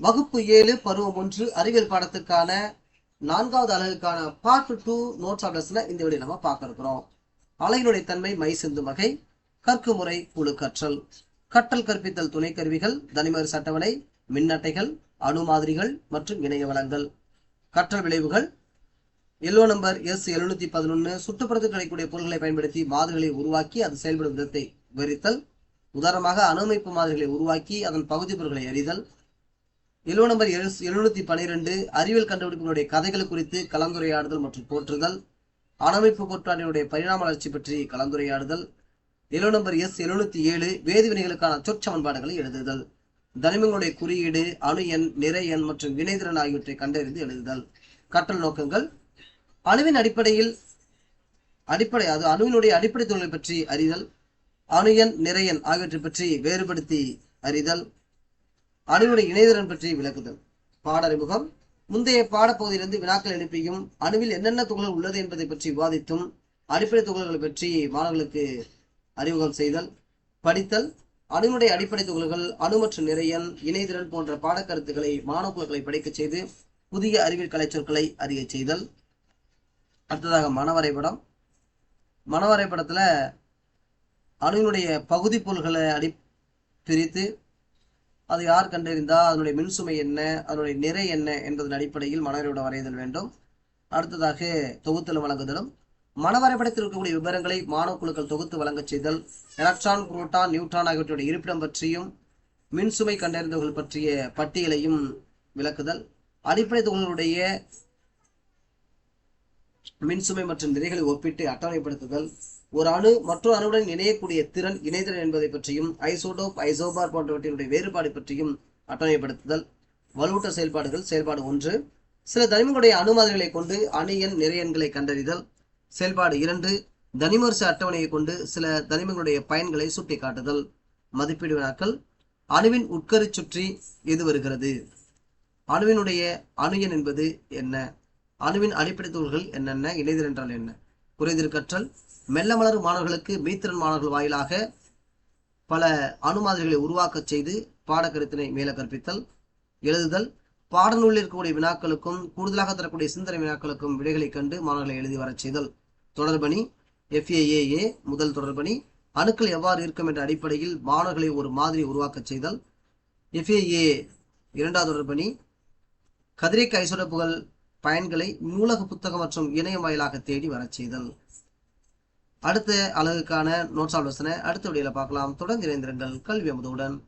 வகுப்பு ஏழு பருவம் ஒன்று அறிவியல் பாடத்துக்கான நான்காவது அலகுக்கான பார்ட் டூ நோட்ஸ் ஆப்டர்ஸ்ல இந்த வீடியோ நம்ம பார்க்க இருக்கிறோம். அலையினுடைய தன்மை மை சிந்து வகை கற்குமுறை குழு கற்றல். கற்றல் கற்பித்தல் துணை கருவிகள் தனிமர் சட்டவணை மின்னட்டைகள் அணு மாதிரிகள் மற்றும் இணைய வளங்கள். கற்றல் விளைவுகள். எல்லோ நம்பர் எஸ் எழுநூத்தி பதினொன்னு சுற்றுப்புறத்தில் கிடைக்கக்கூடிய பொருட்களை பயன்படுத்தி மாதிரிகளை உருவாக்கி அது செயல்படும் விதத்தை விவரித்தல். உதாரணமாக அணுமைப்பு மாதிரிகளை உருவாக்கி அதன் பகுதி பொருட்களை அறிதல் எல்லோ நம்பர் எழுநூத்தி பனிரெண்டு அறிவியல் கண்டுபிடிப்புகளுடைய கதைகள் குறித்து கலந்துரையாடுதல் மற்றும் போற்றுதல். அணமைப்பு கோட்பாட்டினுடைய பரிணாம வளர்ச்சி பற்றி கலந்துரையாடுதல். எல்லோ நம்பர் எஸ் எழுநூத்தி ஏழு வேதிவினைகளுக்கான சொற்சமன்பாடுகளை எழுதுதல். தனிமங்களுடைய குறியீடு அணு எண் நிறை எண் மற்றும் வினைதிறன் ஆகியவற்றை கண்டறிந்து எழுதுதல். கற்றல் நோக்கங்கள். அணுவின் அடிப்படையில் அடிப்படை அது அணுவினுடைய அடிப்படை தொழிலை பற்றி அறிதல். அணு எண் நிறையன் ஆகியவற்றை பற்றி வேறுபடுத்தி அறிதல். அணுவினுடைய இணைதிறன் பற்றி விளக்குதல். பாடறிமுகம். முந்தைய பாடப்பகுதியிலிருந்து வினாக்கள் எழுப்பியும் அணுவில் என்னென்ன துகள்கள் உள்ளது என்பதை பற்றி விவாதித்தும் அடிப்படை துகள்களை பற்றி மாணவர்களுக்கு அறிமுகம் செய்தல் படித்தல் அணுவினுடைய அடிப்படை துகள்கள் அணு மற்றும் நிறையன் இணைதிறன் போன்ற பாடக்கருத்துக்களை மாணவர்களை படிக்கச் செய்து புதிய அறிவியல் கலைச்சொற்களை அறிய செய்தல். அடுத்ததாக மனவரைபடம். மனவரைபடத்துல அணுவினுடைய பகுதி பொருள்களை அடி பிரித்து அது யார் கண்டறிந்தா? அதனுடைய மின்சுமை என்ன? அதனுடைய நிறை என்ன? என்பதன் அடிப்படையில் மனவரைபடம் வரைதல் வேண்டும். அடுத்ததாக தொகுத்தலும் வழங்குதலும். மனவரைபடத்தில் இருக்கக்கூடிய விவரங்களை மாணவ குழுக்கள் தொகுத்து வழங்கச் செய்தல். எலக்ட்ரான் புரோட்டான் நியூட்ரான் ஆகியவற்றுடைய இருப்பிடம் பற்றியும் மின்சுமை கண்டறிந்தவர்கள் பற்றிய பட்டியலையும் விளக்குதல். அடிப்படை தொகுதிகளுடைய மின்சுமை மற்றும் நிறைகளை ஒப்பிட்டு அட்டவணைப்படுத்துதல். ஒரு அணு மற்றொரு அணுவுடன் இணையக்கூடிய திறன் இணைதிறன் என்பதை பற்றியும் ஐசோடோப் ஐசோபார் போன்றவற்றினுடைய வேறுபாடு பற்றியும் அட்டவணைப்படுத்துதல். வலுவூட்ட செயல்பாடுகள் செயல்பாடு ஒன்று. சில தனிமங்களுடைய அணுமாதிரிகளை கொண்டு அணு எண் நிறையன்களை கண்டறிதல். செயல்பாடு இரண்டு. தனிமரிசு அட்டவணையை கொண்டு சில தனிமங்களுடைய பயன்களை சுட்டிக்காட்டுதல். மதிப்பீடு வினாக்கள். அணுவின் உட்கரு சுற்றி எது வருகிறது? அணுவினுடைய அணு எண் என்பது என்ன? அணுவின் அடிப்படை தூள்கள் என்னென்ன இணைதல் என்றால் என்ன? குறைதீர் கற்றல். மெல்ல மலரும் மாணவர்களுக்கு மீத்திறன் மாணவர்கள் வாயிலாக பல அணு மாதிரிகளை உருவாக்கச் செய்து பாடக்கருத்தினை மேல கற்பித்தல் எழுதுதல். பாடநூலில் இருக்கக்கூடிய வினாக்களுக்கும் கூடுதலாக தரக்கூடிய சிந்தனை வினாக்களுக்கும் விடைகளை கண்டு மாணவர்களை எழுதி வரச் செய்தல். தொடர்பணி எஃப்ஏஏஏ முதல் தொடர்பணி. அணுக்கள் எவ்வாறு இருக்கும் என்ற அடிப்படையில் மாணவர்களை ஒரு மாதிரி உருவாக்கச் செய்தல். எஃப்ஏஏ இரண்டாவது தொடர்பணி. கதிரைக்கு ஐசோடப்புகள் பயன்களை நூலக புத்தகம் மற்றும் இணையம் வாயிலாக தேடி வரச் செய்தல். அடுத்த அழகுக்கான நோட்ஸ் ஆலோசனை அடுத்த வீடியோல பார்க்கலாம். தொடர்ந்து இணைந்திருங்கள் கல்வி அமுதவுடன்.